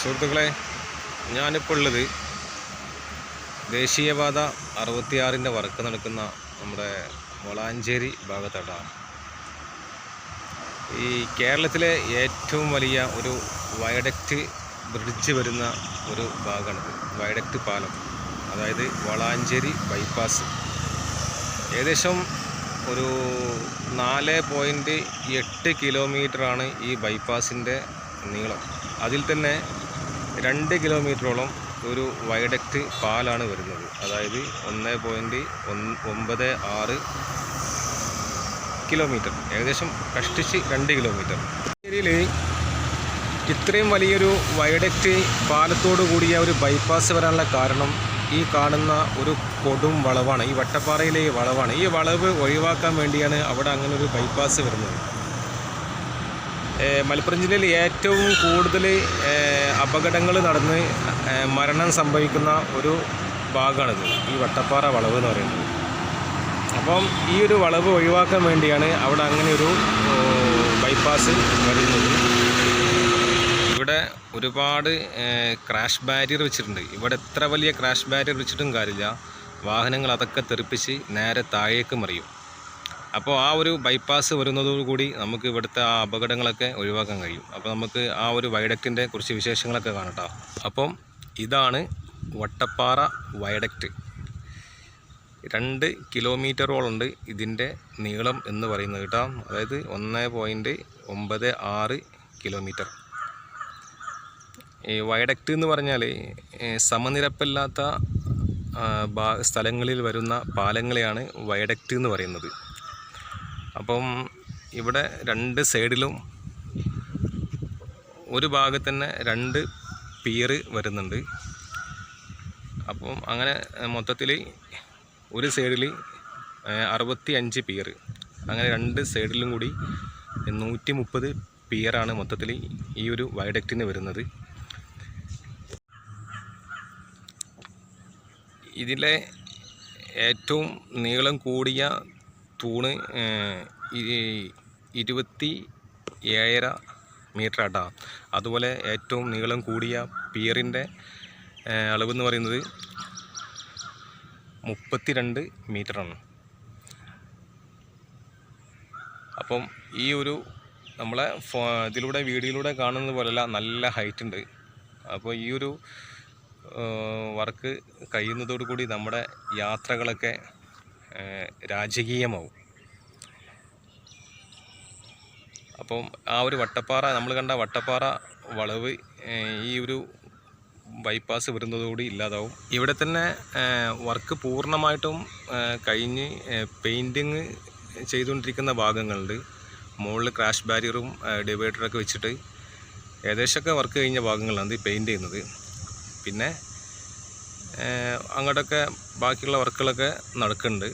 സുഹൃത്തുക്കളെ ഞാനിപ്പോൾ ഉള്ളത് ദേശീയപാത അറുപത്തിയാറിന്റെ വർക്ക് നടക്കുന്ന നമ്മുടെ വളാഞ്ചേരി ഭാഗത്തോട്ടാണ് ഈ കേരളത്തിലെ ഏറ്റവും വലിയ ഒരു വയഡക്റ്റ് ബ്രിഡ്ജ് വരുന്ന ഒരു ഭാഗമാണിത്. വയഡക്റ്റ് പാലം അതായത് വളാഞ്ചേരി ബൈപ്പാസ്. ഏകദേശം ഒരു നാല് പോയിന്റ് എട്ട് കിലോമീറ്ററാണ് ഈ ബൈപ്പാസിന്റെ നീളം. അതിൽ തന്നെ രണ്ട് കിലോമീറ്ററോളം ഒരു വയഡക്റ്റ് പാലാണ് വരുന്നത്. അതായത് ഒന്ന് പോയിന്റ് ഒമ്പത് ആറ് കിലോമീറ്റർ. ഏകദേശം കഷ്ടിച്ച് രണ്ട് കിലോമീറ്റർ. ഏരിയയിൽ ഇത്രയും വലിയൊരു വയഡക്റ്റ് പാലത്തോടു കൂടിയ ഒരു ബൈപ്പാസ് വരാനുള്ള കാരണം ഈ കാണുന്ന ഒരു കൊടും വളവാണ്. ഈ വട്ടപ്പാറയിലെ ഈ വളവാണ്. ഈ വളവ് ഒഴിവാക്കാൻ വേണ്ടിയാണ് അവിടെ അങ്ങനെ ഒരു ബൈപ്പാസ് വരുന്നത്. മലപ്പുറം ജില്ലയിൽ ഏറ്റവും കൂടുതൽ അപകടങ്ങൾ നടന്ന് മരണം സംഭവിക്കുന്ന ഒരു ഭാഗമാണിത്. ഈ വട്ടപ്പാറ വളവ് എന്ന് പറയുന്നത്. അപ്പം ഈ ഒരു വളവ് ഒഴിവാക്കാൻ വേണ്ടിയാണ് അവിടെ അങ്ങനെ ഒരു ബൈപ്പാസ് വരുന്നത്. ഇവിടെ ഒരുപാട് ക്രാഷ് ബാരിയർ വെച്ചിട്ടുണ്ട്. ഇവിടെ എത്ര വലിയ ക്രാഷ് ബാരിയർ വെച്ചിട്ടും കാര്യമില്ല. വാഹനങ്ങൾ അതൊക്കെ തെറിപ്പിച്ച് നേരെ താഴേക്ക് മറിയും. അപ്പോൾ ആ ഒരു ബൈപ്പാസ് വരുന്നതോടുകൂടി നമുക്ക് ഇവിടുത്തെ ആ അപകടങ്ങളൊക്കെ ഒഴിവാക്കാൻ കഴിയും. അപ്പോൾ നമുക്ക് ആ ഒരു വൈഡക്റ്റിന്റെ കുറച്ച് വിശേഷങ്ങളൊക്കെ കാണട്ടോ അപ്പം ഇതാണ് വട്ടപ്പാറ വയഡക്റ്റ്. രണ്ട് കിലോമീറ്ററോളുണ്ട് ഇതിന്റെ നീളം എന്ന് പറയുന്നത് കേട്ടോ അതായത് ഒന്ന് പോയിന്റ് ഒമ്പത് ആറ് കിലോമീറ്റർ. ഈ വൈഡക്റ്റ് എന്ന് പറഞ്ഞാൽ സമനിരപ്പില്ലാത്ത സ്ഥലങ്ങളിൽ വരുന്ന പാലങ്ങളെയാണ് വൈഡക്റ്റ് എന്ന് പറയുന്നത്. അപ്പം ഇവിടെ രണ്ട് സൈഡിലും ഒരു ഭാഗത്ത് തന്നെ രണ്ട് പിയർ വരുന്നുണ്ട്. അപ്പം അങ്ങനെ മൊത്തത്തിൽ ഒരു സൈഡിൽ അറുപത്തി അഞ്ച് പിയർ അങ്ങനെ രണ്ട് സൈഡിലും കൂടി നൂറ്റി മുപ്പത് പിയറാണ് മൊത്തത്തിൽ ഈ ഒരു വയഡക്റ്റിന് വരുന്നത്. ഇതിലെ ഏറ്റവും നീളം കൂടിയ തൂണ് ഇരുപത്തി ഏഴര മീറ്റർ ആട്ടാ. അതുപോലെ ഏറ്റവും നീളം കൂടിയ പിയറിന്റെ അളവെന്ന് പറയുന്നത് മുപ്പത്തിരണ്ട് മീറ്ററാണ്. അപ്പം ഈ ഒരു നമ്മളെ ഇതിലൂടെ വീഡിയോയിലൂടെ കാണുന്നത് പോലെയല്ല നല്ല ഹൈറ്റ് ഉണ്ട്. അപ്പോൾ ഈ ഒരു വർക്ക് കഴിയുന്നതോടുകൂടി നമ്മുടെ യാത്രകളൊക്കെ രാജകീയമാവും. അപ്പം ആ ഒരു വട്ടപ്പാറ നമ്മൾ കണ്ട വട്ടപ്പാറ വളവ് ഈ ഒരു ബൈപ്പാസ് വരുന്നതോടുകൂടി ഇല്ലാതാവും. ഇവിടെ തന്നെ വർക്ക് പൂർണമായിട്ടും കഴിഞ്ഞ് പെയിന്റിങ് ചെയ്തുകൊണ്ടിരിക്കുന്ന ഭാഗങ്ങളുണ്ട്. മുകളിൽ ക്രാഷ് ബാരിയറും ഡിവൈഡറൊക്കെ വെച്ചിട്ട് ഏകദേശമൊക്കെ വർക്ക് കഴിഞ്ഞ ഭാഗങ്ങളാണ് ഈ പെയിന്റ് ചെയ്യുന്നത്. പിന്നെ അങ്ങോട്ടൊക്കെ ബാക്കിയുള്ള വർക്കുകളൊക്കെ നടക്കുന്നുണ്ട്.